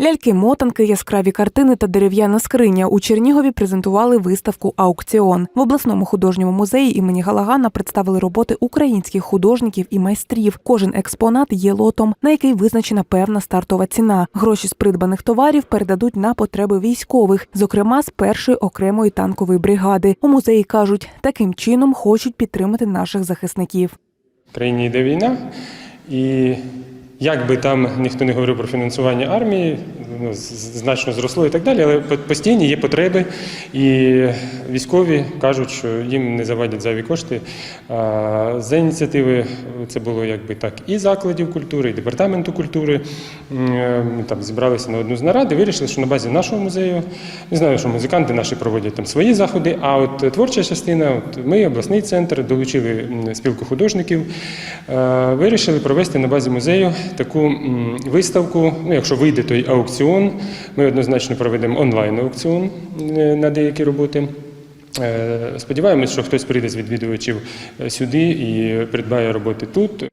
Ляльки-мотанки, яскраві картини та дерев'яна скриня у Чернігові презентували виставку Аукціон. В обласному художньому музеї імені Галагана представили роботи українських художників і майстрів. Кожен експонат є лотом, на який визначена певна стартова ціна. Гроші з придбаних товарів передадуть на потреби військових, зокрема з першої окремої танкової бригади. У музеї кажуть, таким чином хочуть підтримати наших захисників. В країні йде війна, і як би там ніхто не говорив про фінансування армії, ну, значно зросло і так далі, але постійні є потреби, і військові кажуть, що їм не завадять зайві кошти. За ініціативи це було якби так і закладів культури, і департаменту культури. Е, Ми там зібралися на одну з нарад і вирішили, що на базі нашого музею, не знаю, що музиканти наші проводять там свої заходи, а от творча частина, от ми, обласний центр, долучили спілку художників, е, вирішили провести на базі музею таку виставку. Ну, якщо вийде той аукціон, ми однозначно проведемо онлайн-аукціон е, на деякі роботи. Е, Сподіваємось, що хтось прийде з відвідувачів е, сюди і придбає роботи тут.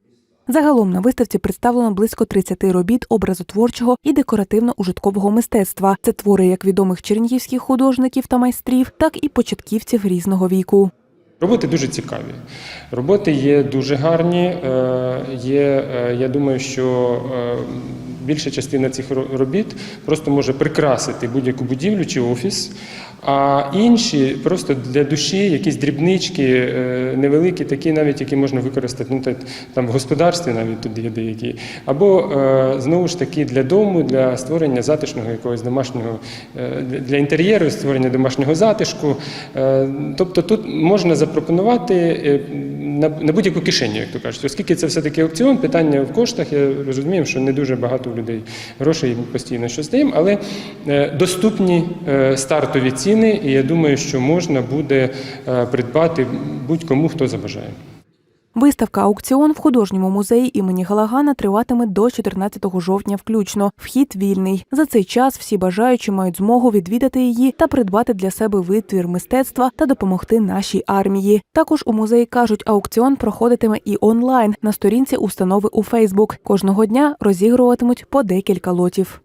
Загалом на виставці представлено близько 30 робіт образотворчого і декоративно-ужиткового мистецтва. Це твори як відомих чернігівських художників та майстрів, так і початківців різного віку. Роботи дуже цікаві. Роботи є дуже гарні. Є, я думаю, що більша частина цих ро- робіт просто може прикрасити будь-яку будівлю чи офіс, а інші просто для душі якісь дрібнички, е, невеликі, такі навіть, які можна використати ну, та- там в господарстві, навіть тут є деякі, або е, знову ж таки для дому, для створення затишного якогось домашнього е, для інтер'єру, створення домашнього затишку. Тобто тут можна запропонувати на, будь-яку кишеню, як то кажуть. Оскільки це все-таки аукціон, питання в коштах, я розумію, що не дуже багато людей грошей постійно щось даємо, але доступні стартові ціни, і я думаю, що можна буде е, придбати будь-кому, хто забажає. Виставка Аукціон в художньому музеї імені Галагана триватиме до 14 жовтня включно. Вхід вільний. За цей час всі бажаючі мають змогу відвідати її та придбати для себе витвір мистецтва та допомогти нашій армії. Також у музеї кажуть, аукціон проходитиме і онлайн на сторінці установи у Фейсбук. Кожного дня розігруватимуть по декілька лотів.